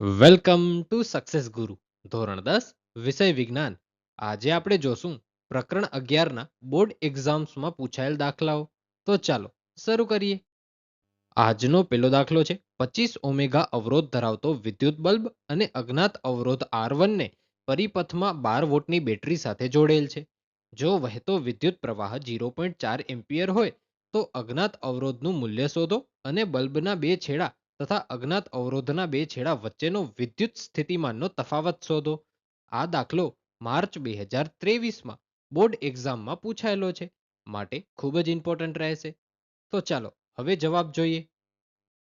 Welcome to success ગુરુ, ધોરણ દસ, વિષય વિજ્ઞાન. આજે આપણે જોશું પ્રકરણ અગિયારના બોર્ડ એક્ઝામ્સમાં પૂછાયેલ દાખલાઓ. તો ચાલો, શરૂ કરીએ. આજનો પેલો દાખલો છે. પચીસ ઓમેગા અવરોધ ધરાવતો વિદ્યુત બલ્બ અને અજ્ઞાત અવરોધ આર વનને પરિપથમાં બાર વોટની બેટરી સાથે જોડેલ છે. જો વહેતો વિદ્યુત પ્રવાહ ઝીરો પોઈન્ટ ચાર એમ્પિયર હોય, તો અજ્ઞાત અવરોધનું મૂલ્ય શોધો અને બલ્બના બે છેડા તથા અજ્ઞાત અવરોધના બે છેડા વચ્ચેનો વિદ્યુત સ્થિતિમાનનો તફાવત શોધો. આ દાખલો માર્ચ બે હજાર ત્રેવીસમાં બોર્ડ એક્ઝામમાં પૂછાયેલો છે. માટે ખૂબ જ ઇમ્પોર્ટન્ટ રહેશે. તો ચાલો, હવે જવાબ જોઈએ.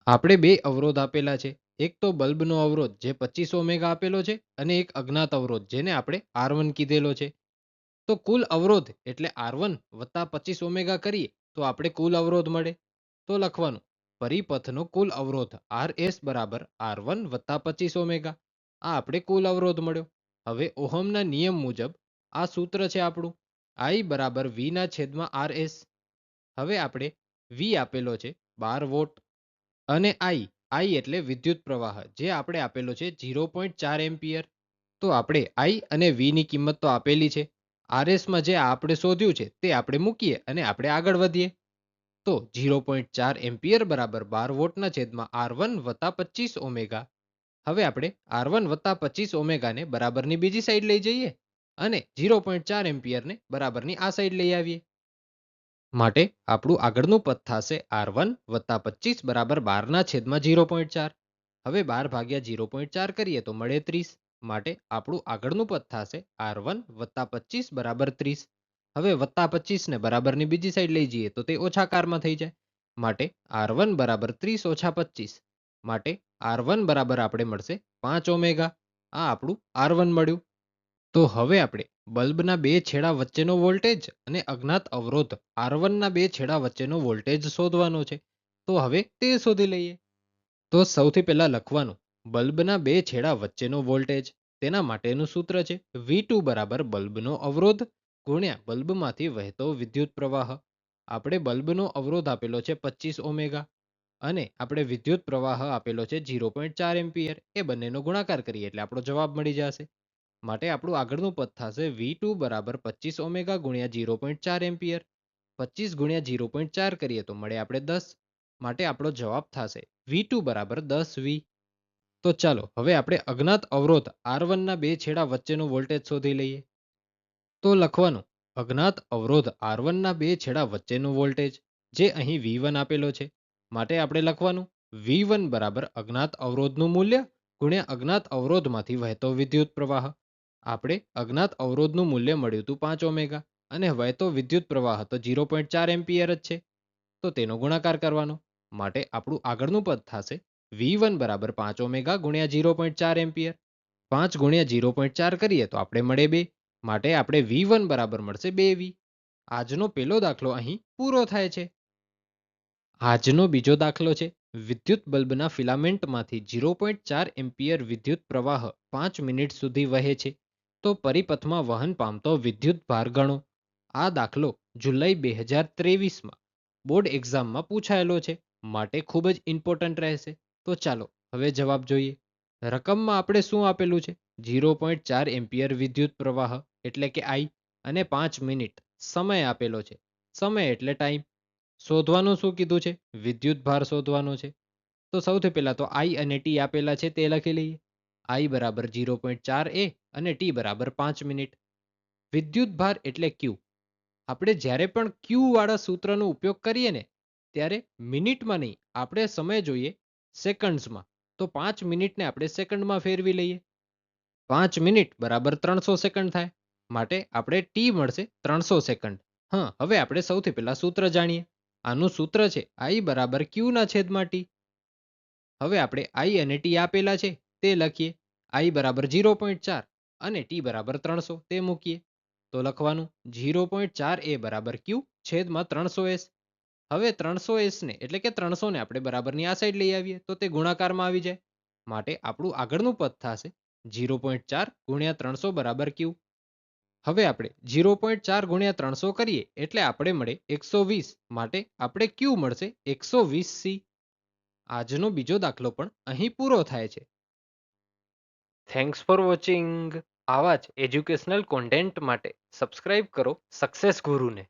આપણે બે અવરોધ આપેલા છે. એક તો બલ્બનો અવરોધ જે પચીસ ઓમેગા આપેલો છે અને એક અજ્ઞાત અવરોધ જેને આપણે આર વન કીધેલો છે. તો કુલ અવરોધ એટલે આર વન વત્તા પચીસ ઓમેગા કરીએ તો આપણે કુલ અવરોધ મળે. તો લખવાનું પરિપથનો કુલ અવરોધ આર એસ બરાબર આર વન વત્તા પચીસ ઓમેગા. આ આપણે કુલ અવરોધ મળ્યો. હવે ઓહમના નિયમ મુજબ આ સૂત્ર છે આપણું. આઈ બરાબર વીના છેદમાં આર એસ હવે આપણે વી આપેલો છે બાર વોટ. અને આઈ આઈ એટલે વિદ્યુત પ્રવાહ, જે આપણે આપેલો છે ઝીરો પોઈન્ટ ચાર એમ્પિયર. તો આપણે આઈ અને વીની કિંમત તો આપેલી છે. આરએસમાં જે આપણે શોધ્યું છે તે આપણે મૂકીએ અને આપણે આગળ વધીએ. તો ઝીરો પોઈન્ટ ચાર એમ્પિયર બરાબર બાર વોટના છેદમાં આર વન વત્તા પચીસ ઓમેગા. હવે આપણે આર વન વત્તા પચીસ ઓમેગાને બરાબરની બીજી સાઈડ લઈ જઈએ અને ઝીરો પોઈન્ટ ચાર એમ્પિયરને બરાબરની આ સાઈડ લઈ આવીએ. માટે આપણું આગળનું પદ થશે આર વન વત્તા પચીસ બરાબર બારના છેદમાં ઝીરો પોઈન્ટ ચાર. હવે બાર ભાગ્યા ઝીરો પોઈન્ટ ચાર કરીએ તો મળે ત્રીસ. માટે આપણું આગળનું પદ થશે આર વન વત્તા પચીસ બરાબર ત્રીસ. હવે વત્તા પચીસને બરાબરની બીજી સાઈડ લઈ જઈએ તો તે ઓછા કારમાં થઈ જાય. માટે આર વન બરાબર ત્રીસ ઓછા પચીસ. માટે આર વન બરાબર આપણે મળશે પાંચ ઓમેગા. આ આપણું આર વન મળ્યું. તો હવે આપણે બલ્બના બે છેડા વચ્ચેનો વોલ્ટેજ અને અજ્ઞાત અવરોધ આર વનના બે છેડા વચ્ચેનો વોલ્ટેજ શોધવાનો છે. તો હવે તે શોધી લઈએ. તો સૌથી પહેલા લખવાનું, બલ્બના બે છેડા વચ્ચેનો વોલ્ટેજ. તેના માટેનું સૂત્ર છે વી ટુ બરાબર બલ્બનો અવરોધ. ગુણ્યા બલ્બમાંથી વહેતો વિદ્યુત પ્રવાહ આપણે બલ્બનો અવરોધ આપેલો છે પચીસ ઓમેગા અને આપણે વિદ્યુત પ્રવાહ આપેલો છે ઝીરો પોઈન્ટ ચાર એમ્પિયર. એ બંનેનો ગુણાકાર કરીએ એટલે આપણો જવાબ મળી જશે. માટે આપણું આગળનું પદ થશે વી ટુ બરાબર પચીસ ઓમેગા ગુણ્યા ઝીરો પોઈન્ટ ચાર એમ્પિયર. પચીસ ગુણ્યા ઝીરો પોઈન્ટ ચાર કરીએ તો મળે આપણે દસ. માટે આપણો જવાબ થશે વી ટુ બરાબર દસ વી. તો ચાલો, હવે આપણે અજ્ઞાત અવરોધ આર ના બે છેડા વચ્ચેનો વોલ્ટેજ શોધી લઈએ. તો લખવાનું, અજ્ઞાત અવરોધ આર ના બે છેડા વચ્ચેનો વોલ્ટેજ જે અહીં વી આપેલો છે. માટે આપણે લખવાનું વી વન બરાબર અજ્ઞાત અવરોધનું મૂલ્ય ગુણ્યા અજ્ઞાત અવરોધમાંથી વહેતો વિદ્યુત પ્રવાહ. આપણે અજ્ઞાત અવરોધનું મૂલ્ય મળ્યું હતું પાંચ ઓમેગા અને વહેતો વિદ્યુત પ્રવાહ તો ઝીરો પોઈન્ટ ચાર એમ્પિયર જ છે. તો તેનો ગુણાકાર કરવાનો. માટે આપણું આગળનું પદ થશે વી વન બરાબર પાંચ ઓમેગા ગુણ્યા ઝીરો પોઈન્ટ ચાર એમ્પિયર. પાંચ ગુણ્યા ઝીરો પોઈન્ટ ચાર કરીએ તો આપણે મળે બે. માટે આપણે વી વન બરાબર મળશે બે વી. આજનો પેલો દાખલો અહીં પૂરો થાય છે. આજનો બીજો દાખલો છે. વિદ્યુત બલ્બના ફિલામેન્ટમાંથી ઝીરો પોઈન્ટ ચાર એમ્પિયર વિદ્યુત પ્રવાહ પાંચ મિનિટ સુધી વહે છે. તો પરિપથમાં વહન પામતો વિદ્યુત ભાર ગણો. આ દાખલો જુલાઈ બે હજાર ત્રેવીસમાં બોર્ડ એક્ઝામમાં પૂછાયેલો છે. માટે ખૂબ જ ઇમ્પોર્ટન્ટ રહેશે. તો ચાલો, હવે જવાબ જોઈએ. રકમમાં આપણે શું આપેલું છે? ઝીરો પોઈન્ટ ચાર એમ્પિયર વિદ્યુત પ્રવાહ. એટલે કે આઈ અને પાંચ મિનિટ સમય આપેલો છે. સમય એટલે ટાઈમ શોધવાનું શું કીધું છે? વિદ્યુત ભાર શોધવાનો છે. તો સૌથી પહેલાં તો આઈ અને ટી આપેલા છે તે લખી લઈએ. આઈ બરાબર ઝીરો પોઈન્ટ ચાર એ અને ટી બરાબર પાંચ મિનિટ. વિદ્યુત ભાર એટલે ક્યુ. આપણે જ્યારે પણ ક્યુવાળા સૂત્રનો ઉપયોગ કરીએ ને, ત્યારે મિનિટમાં નહીં, આપણે સમય જોઈએ સેકન્ડ્સમાં. તો પાંચ મિનિટને આપણે સેકન્ડમાં ફેરવી લઈએ. પાંચ મિનિટ બરાબર ત્રણસો સેકન્ડ થાય. માટે આપણે ટી મળશે ત્રણસો સેકન્ડ. હા, હવે આપણે સૌથી પહેલા સૂત્ર જાણીએ. આનું સૂત્ર છે આઈ બરાબર ક્યુના છેદમાં ટી હવે આપણે આઈ અને ટી આપેલા છે, તે લખીએ. આઈ બરાબર ઝીરો પોઈન્ટ ચાર અને ટી બરાબર ત્રણસો, તે મૂકીએ. તો લખવાનું ઝીરો પોઈન્ટ ચાર એ બરાબર ક્યુ છેદમાં ત્રણસો એસ. હવે ત્રણસો એસ ને એટલે કે ત્રણસો ને આપણે બરાબરની આ સાઈડ લઈ આવીએ, તો તે ગુણાકારમાં આવી જાય. માટે આપણું આગળનું પદ થશે ઝીરો પોઈન્ટ ચાર ગુણ્યા ત્રણસો બરાબર ક્યુ હવે આપણે ઝીરો પોઈન્ટ ચાર ગુણ્યા ત્રણસો કરીએ એટલે આપણે મળે એકસો વીસ. માટે આપણે ક્યુ મળશે એકસો વીસ સી આજનો બીજો દાખલો પણ અહીં પૂરો થાય છે. થેન્ક્સ ફોર વોચિંગ આવા જ એજ્યુકેશનલ કોન્ટેન્ટ માટે સબસ્ક્રાઇબ કરો સક્સેસ ગુરુને.